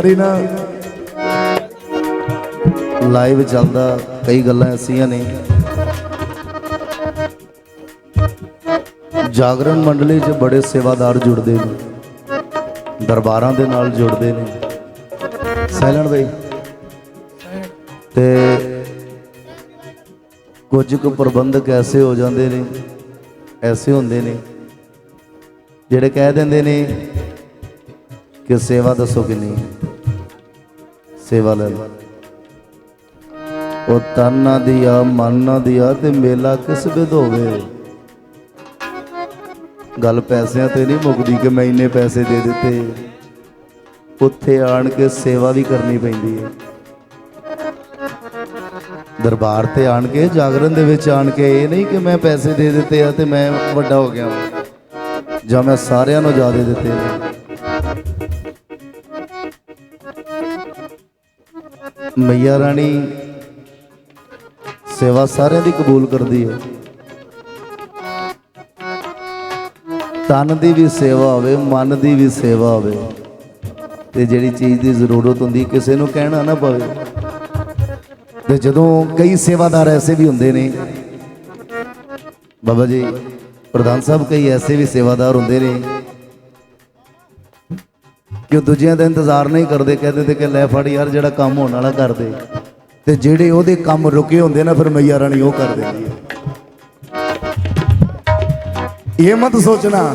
ਵਾਰੀ ਨਾ। ਲਾਈਵ ਚੱਲਦਾ, ਕਈ ਗੱਲਾਂ ਐਸੀਆਂ ਨੇ। ਜਾਗਰਣ ਮੰਡਲੀ 'ਚ ਬੜੇ ਸੇਵਾਦਾਰ ਜੁੜਦੇ ਨੇ। ਦਰਬਾਰਾਂ ਦੇ ਨਾਲ ਜੁੜਦੇ ਨੇ। ਸੈਲਣ ਬਈ। ਤੇ ਕੁਝ ਕੁ ਪ੍ਰਬੰਧਕ ਐਸੇ ਹੋ ਜਾਂਦੇ ਨੇ, ਐਸੇ ਹੁੰਦੇ ਨੇ, ਜਿਹੜੇ ਕਹਿ ਦਿੰਦੇ ਨੇ ਕਿ ਸੇਵਾ ਦੱਸੋ ਕਿੰਨੀ ਹੈ? ਸੇਵਾ ਲੈ ਲਓ ਉਹ ਤਨ ਨਾ ਦਿਆ, ਮਨ ਨਾ ਦਿਆ ਤੇ ਮੇਲਾ ਕਿਸ ਵਿਧ ਹੋਵੇ? ਗੱਲ ਪੈਸਿਆਂ ਤੇ ਨਹੀਂ ਮੁੱਕਦੀ ਕਿ ਮੈਂ ਇੰਨੇ ਪੈਸੇ ਦੇ ਦਿੱਤੇ। ਉੱਥੇ ਆਣ ਕੇ ਸੇਵਾ ਵੀ ਕਰਨੀ ਪੈਂਦੀ ਹੈ। ਦਰਬਾਰ ਤੇ ਆਣ ਕੇ ਜਾਗਰਣ ਦੇ ਵਿੱਚ ਆਣ ਕੇ ਇਹ ਨਹੀਂ ਕਿ ਮੈਂ ਪੈਸੇ ਦੇ ਦਿੱਤੇ ਆ ਤੇ ਮੈਂ ਵੱਡਾ ਹੋ ਗਿਆ ਜਾਂ ਮੈਂ ਸਾਰਿਆਂ ਨੂੰ ਜ਼ਿਆਦਾ ਦਿੱਤੇ ਨੇ ਮਈਆ ਰਾਣੀ, ਸੇਵਾ ਸਾਰਿਆਂ ਦੀ ਕਬੂਲ ਕਰਦੀ ਹੈ। ਤਨ ਦੀ ਵੀ ਸੇਵਾ ਹੋਵੇ, ਮਨ ਦੀ ਵੀ ਸੇਵਾ ਹੋਵੇ, ਤੇ ਜਿਹੜੀ ਚੀਜ਼ ਦੀ ਜ਼ਰੂਰਤ ਹੁੰਦੀ, ਕਿਸੇ ਨੂੰ ਕਹਿਣਾ ਨਾ ਪਵੇ। ਤੇ ਜਦੋਂ ਕਈ ਸੇਵਾਦਾਰ ਐਸੇ ਵੀ ਹੁੰਦੇ ਨੇ, ਬਾਬਾ ਜੀ, ਪ੍ਰਧਾਨ ਸਾਹਿਬ ਕਈ ਐਸੇ ਵੀ ਸੇਵਾਦਾਰ ਹੁੰਦੇ ਨੇ ਕਿ ਉਹ ਦੂਜਿਆਂ ਦਾ ਇੰਤਜ਼ਾਰ ਨਹੀਂ ਕਰਦੇ, ਕਹਿੰਦੇ ਤੇ ਕਿ ਲੈ ਫੜ ਯਾਰ ਜਿਹੜਾ ਕੰਮ ਹੋਣ ਵਾਲਾ ਕਰਦੇ। ਤੇ ਜਿਹੜੇ ਉਹਦੇ ਕੰਮ ਰੁਕੇ ਹੁੰਦੇ ਨਾ, ਫਿਰ ਮਈਆ ਰਾਣੀ ਉਹ ਕਰ ਦਿੰਦੀ ਹੈ। ਇਹ ਮਤ ਸੋਚਣਾ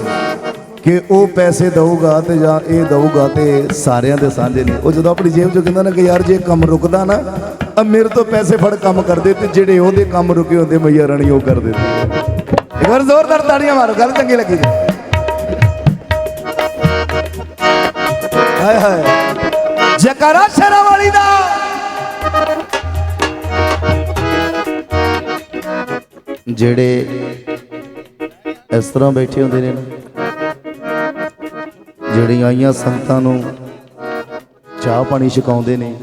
ਕਿ ਉਹ ਪੈਸੇ ਦਊਗਾ ਤੇ ਜਾਂ ਇਹ ਦਊਗਾ ਤੇ ਸਾਰਿਆਂ ਦੇ ਸਾਂਝੇ ਨੇ। ਉਹ ਜਦੋਂ ਆਪਣੀ ਜੇਬ ਚੋਂ ਕਹਿੰਦਾ ਨਾ ਕਿ ਯਾਰ ਜੇ ਕੰਮ ਰੁਕਦਾ ਨਾ ਆ ਮੇਰੇ ਤੋਂ ਪੈਸੇ ਫੜ ਕੰਮ ਕਰਦੇ ਤੇ ਜਿਹੜੇ ਉਹਦੇ ਕੰਮ ਰੁਕੇ ਹੁੰਦੇ, ਮਈਆ ਰਾਣੀ ਉਹ ਕਰ ਦਿੰਦੀ ਹੈ। ਇੱਕ ਵਾਰ ਜ਼ੋਰਦਾਰ ਤਾੜੀਆਂ ਮਾਰੋ, ਗੱਲ ਚੰਗੀ ਲੱਗੀ ਜੀ। ਹਾਏ ਹਾਏ। ਜਕਾਰਾ ਸ਼ਰਾ ਵਾਲੀ ਦਾ। ਜਿਹੜੇ ਇਸ ਤਰ੍ਹਾਂ ਬੈਠੇ ਹੁੰਦੇ ਨੇ ਜਿਹੜੀਆਂ ਆਈਆਂ ਸੰਗਤਾਂ ਨੂੰ ਚਾਹ ਪਾਣੀ ਛਕਾਉਂਦੇ ਨੇ,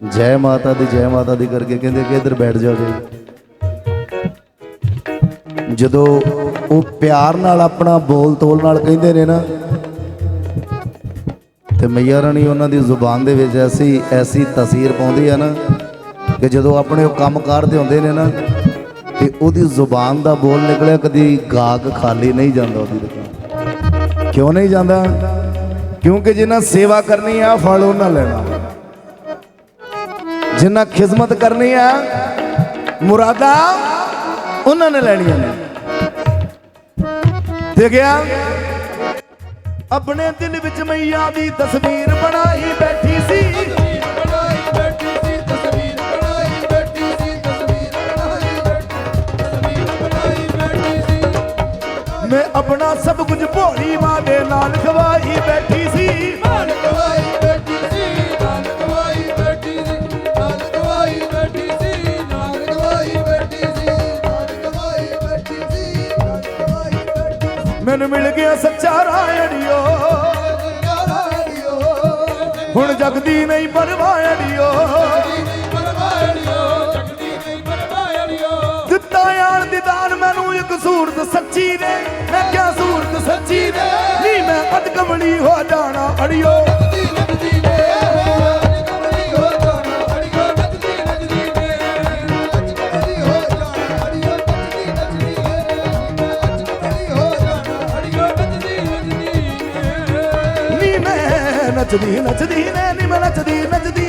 ਜੈ ਮਾਤਾ ਦੀ, ਜੈ ਮਾਤਾ ਦੀ ਕਰਕੇ ਕਹਿੰਦੇ ਕਿ ਇੱਧਰ ਬੈਠ ਜਾਓ ਜਾਵੇ ਜਦੋਂ ਉਹ ਪਿਆਰ ਨਾਲ ਆਪਣਾ ਬੋਲ ਤੋਲ ਨਾਲ ਕਹਿੰਦੇ ਨੇ ਨਾ ਤੇ ਮਈਆ ਰਾਣੀ ਉਹਨਾਂ ਦੀ ਜ਼ੁਬਾਨ ਦੇ ਵਿੱਚ ਐਸੀ ਐਸੀ ਤਸਵੀਰ ਪਾਉਂਦੀ ਹੈ ਨਾ ਕਿ ਜਦੋਂ ਆਪਣੇ ਉਹ ਕੰਮ ਤੇ ਹੁੰਦੇ ਨੇ ਨਾ, ਤੇ ਉਹਦੀ ਜ਼ੁਬਾਨ ਦਾ ਬੋਲ ਨਿਕਲਿਆ, ਕਦੀ ਗਾਗ ਖਾਲੀ ਨਹੀਂ ਜਾਂਦਾ ਉਹਦੀ ਦੁਕਾਨ ਕਿਉਂ ਨਹੀਂ ਜਾਂਦਾ? ਕਿਉਂਕਿ ਜਿਨ੍ਹਾਂ ਸੇਵਾ ਕਰਨੀ ਆ, ਫਲ ਉਹਨਾਂ ਲੈਣਾ। ਜਿਨ੍ਹਾਂ ਖਿਦਮਤ ਕਰਨੀ ਆ, ਮੁਰਾਦਾ ਉਹਨਾਂ ਨੇ ਲੈਣੀਆਂ ਨੇ। ਦੇਖਿਆ? ਆਪਣੇ ਦਿਲ ਵਿੱਚ ਮਈਆ ਦੀ ਤਸਵੀਰ ਬਣਾਈ ਬੈਠੀ ਸੀ। ਮੈਂ ਆਪਣਾ ਸਭ ਮੈਨੂੰ ਮਿਲ ਗਿਆ ਸੱਚਾ ਰਾਇਣਿਓ। ਹੁਣ ਜਗਦੀ ਨਹੀਂ ਪਰਵਾਹਣਿਓ ਦਿੱਤਾ ਯਾਰ ਦਿਦਾਨ ਮੈਨੂੰ ਇੱਕ ਸੂਰਤ ਸੱਚੀ ਨੇ ਮੈਂ ਕਿਹਾ ਸੂਰਤ ਸੱਚੀ ਨੇ ਨਹੀਂ ਮੈਂ ਅਦਕਮਲੀ ਹੋ ਜਾਣਾ ਅੜਿਓ। ਨੱਚਦੀ ਨੱਚਦੀ ਨੱਚਦੀ ਨੇ ਨੀ ਮੈਂ ਨੱਚਦੀ ਨੱਚਦੀ